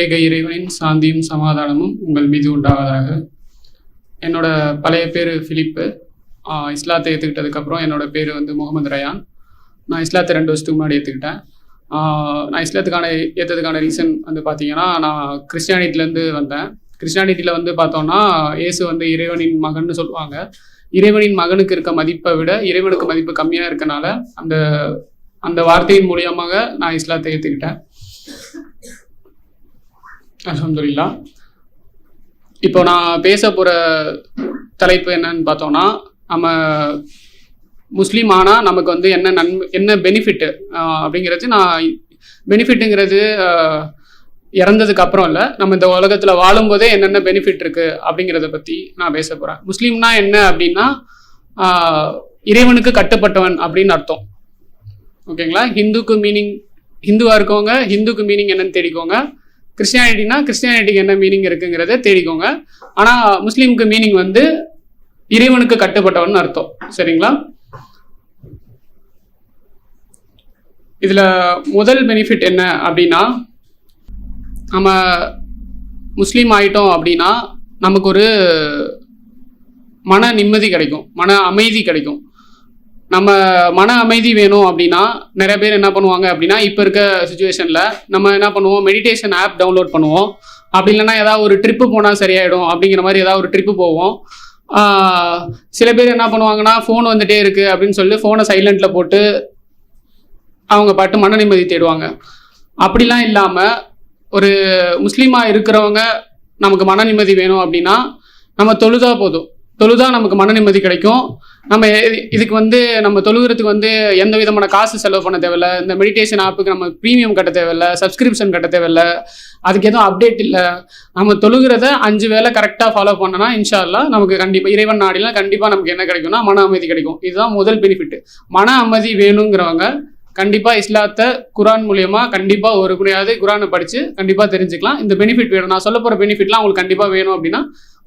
ஏக இறைவனின் சாந்தியும் சமாதானமும் உங்கள் மீது உண்டாவதாக. என்னோட பழைய பேர் ஃபிலிப்பு இஸ்லாத்தை ஏற்றுக்கிட்டதுக்கப்புறம் என்னோட பேர் வந்து முகமது ரயான். நான் இஸ்லாத்தை ரெண்டு வருஷத்துக்கு முன்னாடி ஏற்றுக்கிட்டேன் நான் இஸ்லாத்துக்கான ஏற்றதுக்கான ரீசன் வந்து பார்த்தீங்கன்னா நான் கிறிஸ்டியானிட்டிலேருந்து வந்தேன். கிறிஸ்டியானிட்டியில் வந்து பார்த்தோம்னா இயேசு வந்து இறைவனின் மகன்னு சொல்லுவாங்க. இறைவனின் மகனுக்கு இருக்க மதிப்பை விட இறைவனுக்கு மதிப்பு கம்மியாக இருக்கனால அந்த அந்த வார்த்தையின் மூலியமாக நான் இஸ்லாத்தை ஏற்றுக்கிட்டேன் அலமதுல்லா இப்போ நான் பேச போகிற தலைப்பு என்னன்னு பார்த்தோம்னா நம்ம முஸ்லீம் ஆனால் நமக்கு வந்து என்ன நன்மை என்ன பெனிஃபிட்டு அப்படிங்கிறது நான் பெனிஃபிட்டுங்கிறது இறந்ததுக்கு அப்புறம் இல்லை நம்ம இந்த உலகத்தில் வாழும்போதே என்னென்ன பெனிஃபிட் இருக்குது அப்படிங்கிறத பற்றி நான் பேச போகிறேன் முஸ்லீம்னா என்ன அப்படின்னா இறைவனுக்கு கட்டுப்பட்டவன் அப்படின்னு அர்த்தம். ஓகேங்களா? ஹிந்துக்கு மீனிங் ஹிந்துவாக இருக்கவங்க ஹிந்துக்கு மீனிங் என்னன்னு தேடிக்கோங்க. கிறிஸ்டியானிட்டினா கிறிஸ்டியானிட்டிக்கு என்ன மீனிங் இருக்குங்கிறத தேடிக்கோங்க. ஆனால் முஸ்லீமுக்கு மீனிங் வந்து இறைவனுக்கு கட்டுப்பட்டவன் அர்த்தம். சரிங்களா? இதில் முதல் பெனிஃபிட் என்ன அப்படின்னா நம்ம முஸ்லீம் ஆயிட்டோம் அப்படின்னா நமக்கு ஒரு மன நிம்மதி கிடைக்கும். மன அமைதி கிடைக்கும். நம்ம மன அமைதி வேணும் அப்படின்னா நிறைய பேர் என்ன பண்ணுவாங்க அப்படின்னா இப்போ இருக்க சுச்சுவேஷனில் நம்ம என்ன பண்ணுவோம்? மெடிடேஷன் ஆப் டவுன்லோட் பண்ணுவோம். அப்படி இல்லைன்னா ஏதாவது ஒரு ட்ரிப்பு போனால் சரியாயிடும் அப்படிங்கிற மாதிரி ஏதாவது ஒரு ட்ரிப்பு போவோம். சில பேர் என்ன பண்ணுவாங்கன்னா ஃபோன் வந்துட்டே இருக்குது அப்படின்னு சொல்லி ஃபோனை சைலண்டில் போட்டு அவங்க பாட்டு மன நிம்மதி தேடுவாங்க. அப்படிலாம் இல்லாமல் ஒரு முஸ்லீமாக இருக்கிறவங்க நமக்கு மன நிம்மதி வேணும் அப்படின்னா நம்ம தொழுதா போதும். தொழுதா நமக்கு மன நிம்மதி கிடைக்கும். நம்ம இதுக்கு வந்து நம்ம தொழுகிறதுக்கு வந்து எந்த விதமான காசு செலவு பண்ண தேவையில்ல. இந்த மெடிடேஷன் ஆப்புக்கு நம்ம ப்ரீமியம் கட்ட தேவையில்ல. சப்ஸ்கிரிப்ஷன் கட்ட தேவையில்ல. அதுக்கு எதுவும் அப்டேட் இல்லை. நம்ம தொழுகிறத அஞ்சு வேலை கரெக்டாக ஃபாலோ பண்ணனா இன்ஷா நமக்கு கண்டிப்பாக இறைவன் நாடிலாம் கண்டிப்பாக நமக்கு என்ன கிடைக்கும்னா மன அமைதி கிடைக்கும். இதுதான் முதல் பெனிஃபிட் மன அமைதி வேணுங்கிறவங்க கண்டிப்பாக இஸ்லாத்தை குரான் மூலியமாக கண்டிப்பாக ஒரு குறையாவது குரானை படித்து கண்டிப்பாக தெரிஞ்சுக்கலாம். இந்த பெனிஃபிட் வேணும். நான் சொல்ல போகிற பெனிஃபிட்லாம் உங்களுக்கு கண்டிப்பாக வேணும் அப்படின்னா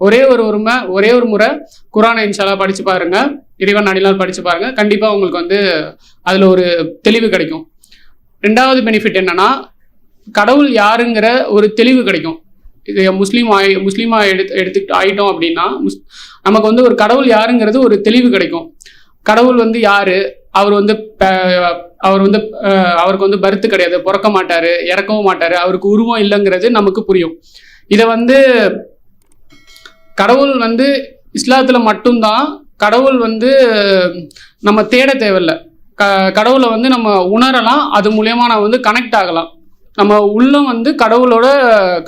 ஒரே ஒரு உரிமை ஒரே ஒரு முறை குரானை இன்ஷால்லா படித்து பாருங்க. இறைவன் அடிலால் படித்து பாருங்கள் கண்டிப்பாக உங்களுக்கு வந்து அதில் ஒரு தெளிவு கிடைக்கும். ரெண்டாவது பெனிஃபிட் என்னன்னா கடவுள் யாருங்கிற ஒரு தெளிவு கிடைக்கும். இது முஸ்லீம் ஆயி முஸ்லீமாக எடுத்து எடுத்துக்கிட்டு ஆயிட்டோம் அப்படின்னா முஸ் நமக்கு வந்து ஒரு கடவுள் யாருங்கிறது ஒரு தெளிவு கிடைக்கும். கடவுள் வந்து யாரு? அவர் வந்து அவர் வந்து அவருக்கு வந்து பருத்து கிடையாது பிறக்க மாட்டார் இறக்கவும் மாட்டார் அவருக்கு உருவம் இல்லைங்கிறது நமக்கு புரியும். இதை வந்து கடவுள் வந்து இஸ்லாத்தில் மட்டும்தான் கடவுள் வந்து நம்ம தேட தேவையில்ல. க கடவுளை வந்து நம்ம உணரலாம் அது மூலயமா நம்ம வந்து கனெக்ட் ஆகலாம். நம்ம உள்ளம் வந்து கடவுளோட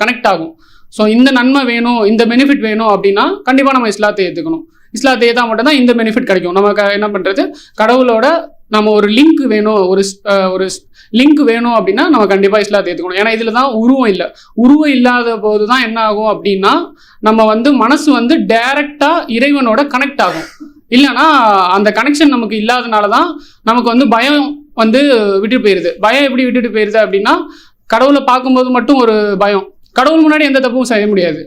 கனெக்ட் ஆகும். ஸோ இந்த நன்மை வேணும் இந்த பெனிஃபிட் வேணும் அப்படின்னா கண்டிப்பாக நம்ம இஸ்லாத்தை ஏற்றுக்கணும் இஸ்லாத்தை ஏற்றா மட்டும்தான் இந்த பெனிஃபிட் கிடைக்கும். நம்ம என்ன பண்ணுறது கடவுளோட நம்ம ஒரு லிங்க் வேணும் ஒரு ஸ்- ஒரு லிங்க் வேணும் அப்படின்னா நம்ம கண்டிப்பாக இஸ்லாத்தை ஏற்றுக்கணும் ஏன்னா இதில் தான் உருவம் இல்லை. உருவம் இல்லாத போது தான் என்ன ஆகும் அப்படின்னா நம்ம வந்து மனசு வந்து டைரக்டாக இறைவனோட கனெக்ட் ஆகும். இல்லைன்னா அந்த கனெக்ஷன் நமக்கு இல்லாதனால தான் நமக்கு வந்து பயம் வந்து விட்டுட்டு போயிடுது பயம் எப்படி விட்டுட்டு போயிடுது அப்படின்னா கடவுளை பார்க்கும்போது மட்டும் ஒரு பயம். கடவுள் முன்னாடி எந்த தப்பும் செய்ய முடியாது.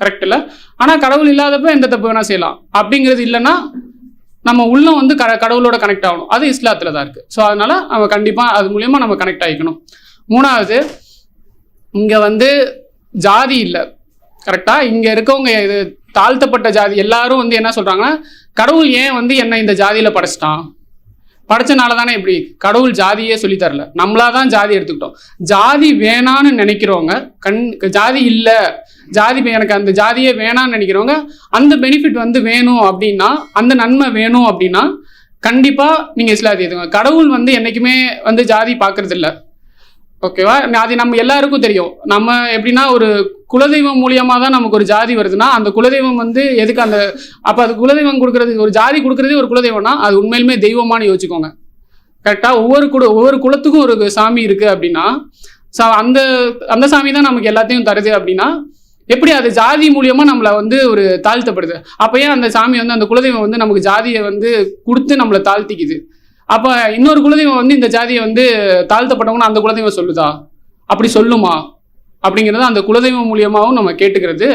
கரெக்ட் இல்லை? ஆனால் கடவுள் இல்லாதப்ப எந்த தப்பு வேணால் செய்யலாம். அப்படிங்கிறது இல்லைன்னா நம்ம உள்ளே வந்து க கடவுளோட கனெக்ட் ஆகணும். அது இஸ்லாத்தில் தான் இருக்குது ஸோ அதனால நம்ம கண்டிப்பாக அது மூலியமாக நம்ம கனெக்ட் ஆகிக்கணும். மூணாவது இங்கே வந்து ஜாதி இல்லை. கரெக்டாக இங்கே இருக்கவங்க இது தாழ்த்தப்பட்ட ஜாதி எல்லாரும் வந்து என்ன சொல்கிறாங்கன்னா கடவுள் ஏன் வந்து என்னை இந்த ஜாதியில் படைச்சிட்டான்? படைச்சனால தானே இப்படி கடவுள் ஜாதியே சொல்லி தரல. நம்மளா தான் ஜாதி எடுத்துக்கிட்டோம். ஜாதி வேணான்னு நினைக்கிறவங்க கண் ஜாதி இல்லை ஜாதி எனக்கு அந்த ஜாதியே வேணான்னு நினைக்கிறவங்க அந்த பெனிஃபிட் வந்து வேணும் அப்படின்னா அந்த நன்மை வேணும் அப்படின்னா கண்டிப்பாக நீங்கள் இஸ்லாத்தை எடுத்துக்கோங்க கடவுள் வந்து என்றைக்குமே வந்து ஜாதி பார்க்கறது ஓகேவா? அது நம்ம எல்லாருக்கும் தெரியும். நம்ம எப்படின்னா ஒரு குலதெய்வம் மூலியமாக தான் நமக்கு ஒரு ஜாதி வருதுன்னா அந்த குலதெய்வம் வந்து எதுக்கு அந்த அப்போ அது குலதெய்வம் கொடுக்குறது ஒரு ஜாதி கொடுக்குறதே ஒரு குலதெய்வம்னா அது உண்மையிலுமே தெய்வமானு யோசிச்சுக்கோங்க. கரெக்டாக ஒவ்வொரு குல ஒவ்வொரு குலத்துக்கும் ஒரு சாமி இருக்குது அப்படின்னா ஸோ அந்த அந்த சாமி தான் நமக்கு எல்லாத்தையும் தருது அப்படின்னா எப்படி அது ஜாதி மூலியமா நம்மளை வந்து ஒரு தாழ்த்தப்படுது? அப்போ ஏன் அந்த சாமி வந்து அந்த குலதெய்வம் வந்து நமக்கு ஜாதியை வந்து கொடுத்து நம்மளை தாழ்த்திக்குது? அப்போ இன்னொரு குலதெய்வம் வந்து இந்த ஜாதியை வந்து தாழ்த்தப்பட்டவங்கன்னு அந்த குலதெய்வம் சொல்லுதா? அப்படி சொல்லுமா? அப்படிங்கிறத அந்த குலதெய்வம் மூலியமாகவும் நம்ம கேட்டுக்கிறது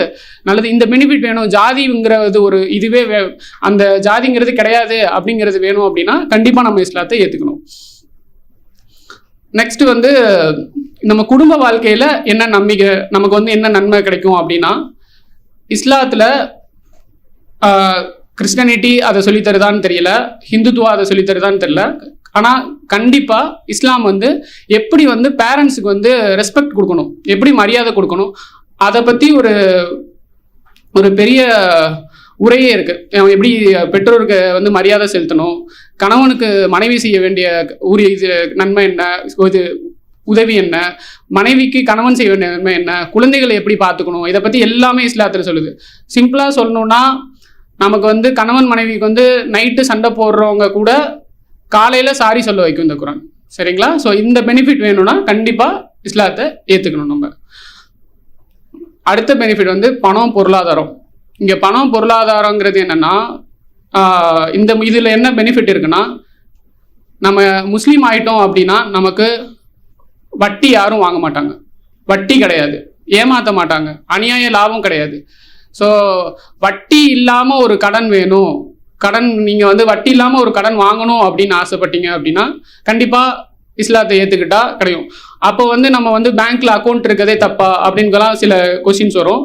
நல்லது. இந்த பெனிஃபிட் வேணும். ஜாதிங்கிறது ஒரு இதுவே வே அந்த ஜாதிங்கிறது கிடையாது அப்படிங்கிறது வேணும் அப்படின்னா கண்டிப்பாக நம்ம இஸ்லாத்தை ஏற்றுக்கணும் நெக்ஸ்ட் வந்து நம்ம குடும்ப வாழ்க்கையில் என்ன நம்பிக்கை நமக்கு வந்து என்ன நன்மை கிடைக்கும் அப்படின்னா இஸ்லாத்தில் கிறிஸ்டனிட்டி அதை சொல்லித்தருதான்னு தெரியல ஹிந்துத்துவா அதை சொல்லித்தருதான்னு தெரியல. ஆனால் கண்டிப்பாக இஸ்லாம் வந்து எப்படி வந்து பேரண்ட்ஸுக்கு வந்து ரெஸ்பெக்ட் கொடுக்கணும் எப்படி மரியாதை கொடுக்கணும் அதை பற்றி ஒரு ஒரு பெரிய உரையே இருக்கு. அவன் எப்படி பெற்றோருக்கு வந்து மரியாதை செலுத்தணும் கணவனுக்கு மனைவி செய்ய வேண்டிய உரிய இது நன்மை என்ன இது உதவி என்ன மனைவிக்கு கணவன் செய்ய வேண்டிய நன்மை என்ன குழந்தைகளை எப்படி பார்த்துக்கணும் இதை பற்றி எல்லாமே இஸ்லாத்தில் சொல்லுது. சிம்பிளாக சொல்லணும்னா நமக்கு வந்து கணவன் மனைவிக்கு வந்து நைட்டு சண்டை போடுறவங்க கூட காலையில் சாரி சொல்ல வைக்கும் இந்த குரான். சரிங்களா? ஸோ இந்த பெனிஃபிட் வேணும்னா கண்டிப்பாக இஸ்லாத்தை ஏற்றுக்கணும் நம்ம. அடுத்த பெனிஃபிட் வந்து பணம் பொருளாதாரம். இங்கே பணம் பொருளாதாரங்கிறது என்னென்னா இந்த இதில் என்ன பெனிஃபிட் இருக்குன்னா நம்ம முஸ்லீம் ஆயிட்டோம் அப்படின்னா நமக்கு வட்டி யாரும் வாங்க மாட்டாங்க. வட்டி கிடையாது. ஏமாற்ற மாட்டாங்க. அநியாய லாபம் கிடையாது. ஸோ வட்டி இல்லாமல் ஒரு கடன் வேணும். கடன் நீங்கள் வந்து வட்டி இல்லாமல் ஒரு கடன் வாங்கணும் அப்படின்னு ஆசைப்பட்டீங்க அப்படின்னா கண்டிப்பாக இஸ்லாத்தை ஏற்றுக்கிட்டா கிடைக்கும் அப்போ வந்து நம்ம வந்து பேங்க்கில் அக்கௌண்ட் இருக்கதே தப்பா அப்படின்னுலாம் சில கொஷின்ஸ் வரும்.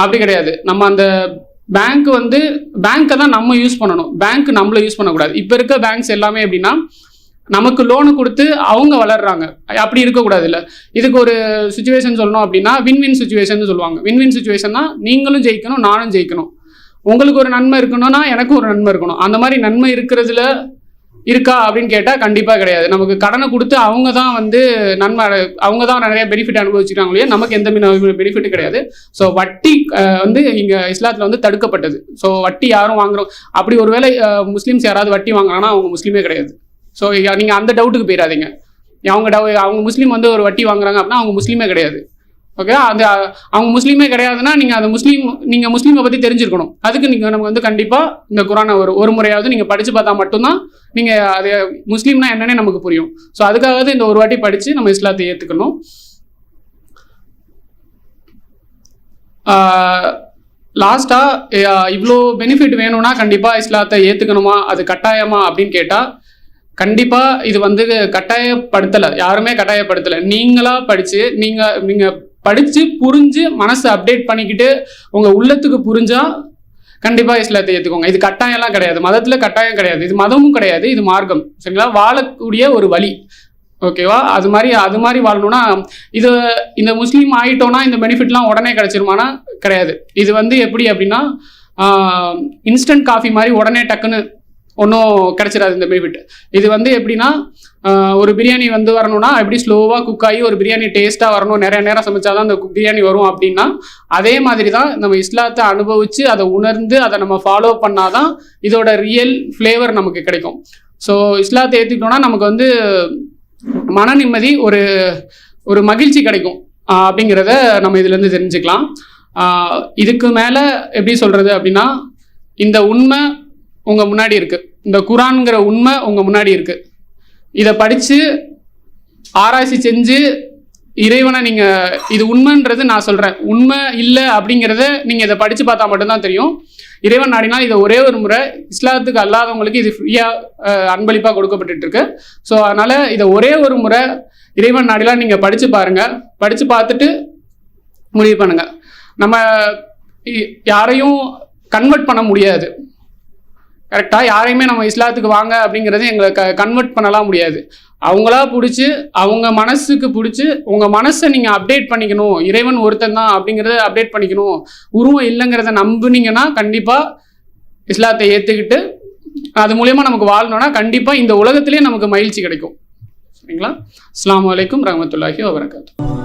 அப்படி கிடையாது. நம்ம அந்த பேங்க் வந்து பேங்க்கை தான் நம்ம யூஸ் பண்ணணும். பேங்க் நம்மள யூஸ் பண்ணக்கூடாது. இப்போ இருக்க பேங்க்ஸ் எல்லாமே எப்படின்னா நமக்கு லோனு கொடுத்து அவங்க வளர்றாங்க. அப்படி இருக்கக்கூடாது இல்லை இதுக்கு ஒரு சுச்சுவேஷன் சொல்லணும் அப்படின்னா வின் வின் சுச்சுவேஷன் சொல்லுவாங்க. வின் வின் சுச்சுவேஷன்னா நீங்களும் ஜெயிக்கணும் நானும் ஜெயிக்கணும். உங்களுக்கு ஒரு நன்மை இருக்கணும்னா எனக்கும் ஒரு நன்மை இருக்கணும். அந்த மாதிரி நன்மை இருக்கிறதுல இருக்கா அப்படின்னு கேட்டால் கண்டிப்பாக கிடையாது. நமக்கு கடனை கொடுத்து அவங்க தான் வந்து நன்மை அவங்க தான் நிறைய பெனிஃபிட் அனுபவிச்சுக்கிறாங்களே நமக்கு எந்த பெனிஃபிட்டும் கிடையாது. ஸோ வட்டி வந்து இங்கே இஸ்லாத்தில் வந்து தடுக்கப்பட்டது. ஸோ வட்டி யாரும் வாங்குறோம். அப்படி ஒருவேளை முஸ்லீம்ஸ் யாராவது வட்டி வாங்குறாங்கன்னா அவங்க முஸ்லீமே கிடையாது. ஸோ நீங்கள் அந்த டவுட்டுக்கு போயிடாதீங்க. அவங்க டவு அவங்க முஸ்லீம் வந்து ஒரு வட்டி வாங்குறாங்க அப்படின்னா அவங்க முஸ்லீமே கிடையாது. ஓகே அந்த அவங்க முஸ்லீமே கிடையாதுன்னா நீங்கள் அந்த முஸ்லீம் நீங்கள் முஸ்லீமை பற்றி தெரிஞ்சிருக்கணும். அதுக்கு நீங்கள் நமக்கு வந்து கண்டிப்பாக இந்த குரானை ஒரு ஒரு முறையாவது நீங்கள் படித்து பார்த்தா மட்டும்தான் நீங்கள் அது முஸ்லீம்னா என்னன்னே நமக்கு புரியும். ஸோ அதுக்காகவே இந்த ஒரு வாட்டி படித்து நம்ம இஸ்லாத்தை ஏற்றுக்கணும் லாஸ்ட்டாக இவ்வளோ பெனிஃபிட் வேணும்னா கண்டிப்பாக இஸ்லாத்தை ஏற்றுக்கணுமா அது கட்டாயமா? அப்படின்னு கேட்டால் கண்டிப்பாக இது வந்து கட்டாயப்படுத்தலை. யாருமே கட்டாயப்படுத்தலை. நீங்களாக படித்து நீங்கள் நீங்கள் படித்து புரிஞ்சு மனசை அப்டேட் பண்ணிக்கிட்டு உங்கள் உள்ளத்துக்கு புரிஞ்சால் கண்டிப்பாக இஸ்லாத்தை ஏற்றுக்கோங்க இது கட்டாயம்லாம் கிடையாது. மதத்தில் கட்டாயம் கிடையாது. இது மதமும் கிடையாது. இது மார்க்கம். சரிங்களா? வாழக்கூடிய ஒரு வழி. ஓகேவா அது மாதிரி அது மாதிரி வாழணும்னா இது இந்த முஸ்லீம் ஆகிட்டோன்னா இந்த பெனிஃபிட்லாம் உடனே கிடைச்சிருமானா? கிடையாது. இது வந்து எப்படி அப்படின்னா இன்ஸ்டன்ட் காஃபி மாதிரி உடனே டக்குன்னு ஒன்றும் கிடைச்சிடாது இந்த பெனிஃபிட் இது வந்து எப்படின்னா ஒரு பிரியாணி வந்து வரணும்னா எப்படி ஸ்லோவாக குக் ஆகி ஒரு பிரியாணி டேஸ்ட்டாக வரணும் நிறைய நேரம் சமைச்சா தான் அந்த பிரியாணி வரும் அப்படின்னா அதே மாதிரி தான் நம்ம இஸ்லாத்தை அனுபவித்து அதை உணர்ந்து அதை நம்ம ஃபாலோ பண்ணாதான் இதோட ரியல் ஃப்ளேவர் நமக்கு கிடைக்கும். ஸோ இஸ்லாத்தை ஏற்றுக்கிட்டோம்னா நமக்கு வந்து மன நிம்மதி ஒரு ஒரு மகிழ்ச்சி கிடைக்கும். அப்படிங்கிறத நம்ம இதுலேருந்து தெரிஞ்சுக்கலாம். இதுக்கு மேலே எப்படி சொல்கிறது அப்படின்னா இந்த உண்மை உங்கள் முன்னாடி இருக்குது இந்த குரான்ங்கிற உண்மை உங்கள் முன்னாடி இருக்குது இதை படித்து ஆராய்ச்சி செஞ்சு இறைவனை நீங்கள் இது உண்மைன்றது நான் சொல்கிறேன் உண்மை இல்லை அப்படிங்கிறத நீங்கள் இதை படித்து பார்த்தா மட்டும்தான் தெரியும். இறைவன் நாடினால் இதை ஒரே ஒரு முறை இஸ்லாத்துக்கு அல்லாதவங்களுக்கு இது ஃப்ரீயாக அன்பளிப்பாக கொடுக்கப்பட்டுட்டு இருக்கு ஸோ அதனால் இதை ஒரே ஒரு முறை இறைவன் நாடிலாம் நீங்கள் படித்து பாருங்கள் படித்து பார்த்துட்டு முடிவு பண்ணுங்கள் நம்ம யாரையும் கன்வெர்ட் பண்ண முடியாது. கரெக்டாக யாரையுமே நம்ம இஸ்லாத்துக்கு வாங்க அப்படிங்கிறது எங்களை க கன்வெர்ட் பண்ணலாம் முடியாது. அவங்களா பிடிச்சி அவங்க மனசுக்கு பிடிச்சி உங்கள் மனசை நீங்கள் அப்டேட் பண்ணிக்கணும். இறைவன் ஒருத்தன் தான் அப்படிங்கிறத அப்டேட் பண்ணிக்கணும். உருவம் இல்லைங்கிறத நம்புனீங்கன்னா கண்டிப்பாக இஸ்லாத்தை ஏற்றுக்கிட்டு அது மூலயமா நமக்கு வாழணும்னா கண்டிப்பாக இந்த உலகத்திலே நமக்கு மகிழ்ச்சி கிடைக்கும். சரிங்களா? அஸ்லாம் வலைக்கம் ரஹமத்துல்லாஹி வபரகாத்து